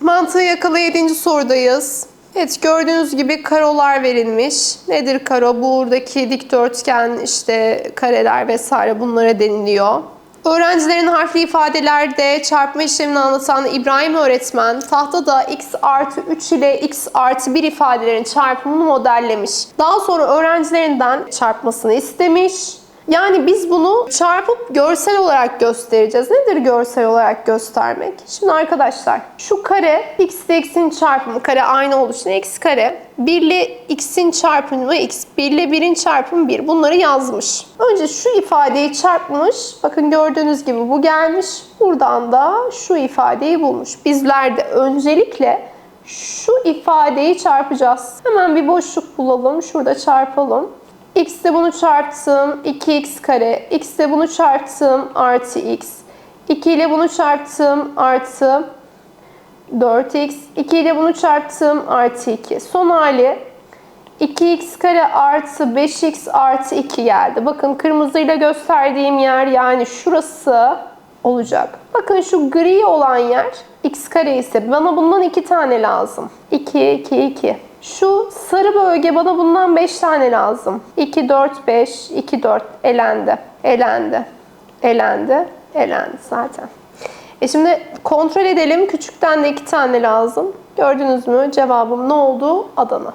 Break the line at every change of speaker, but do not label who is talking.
Mantığı yakala 7. sorudayız. Evet gördüğünüz gibi karolar verilmiş. Nedir karo? Buradaki dikdörtgen işte kareler vesaire bunlara deniliyor. Öğrencilerin harfli ifadelerde çarpma işlemini anlatan İbrahim öğretmen tahtada x artı 3 ile x artı 1 ifadelerin çarpımını modellemiş. Daha sonra öğrencilerinden çarpmasını istemiş. Yani biz bunu çarpıp görsel olarak göstereceğiz. Nedir görsel olarak göstermek? Şimdi arkadaşlar şu kare x ile x'in çarpımı kare aynı olduğu için x kare 1 ile x'in çarpımı x 1 ile 1'in çarpımı 1 bunları yazmış. Önce şu ifadeyi çarpmış. Bakın gördüğünüz gibi bu gelmiş. Buradan da şu ifadeyi bulmuş. Bizler de öncelikle şu ifadeyi çarpacağız. Hemen bir boşluk bulalım. Şurada çarpalım. X ile bunu çarptım 2x kare. X ile bunu çarptım artı x. 2 ile bunu çarptım artı 4x. 2 ile bunu çarptım artı 2. Son hali 2x kare artı 5x artı 2 geldi. Bakın kırmızıyla gösterdiğim yer yani şurası olacak. Bakın şu gri olan yer x kare ise bana bundan 2 tane lazım. 2, 2, 2. Şu sarı bölge bana bundan 5 tane lazım. 2, 4, 5, 2, 4 elendi. Elendi. Elendi. Elendi zaten. E şimdi kontrol edelim. Küçükten de 2 tane lazım. Gördünüz mü? Cevabım ne oldu? Adana.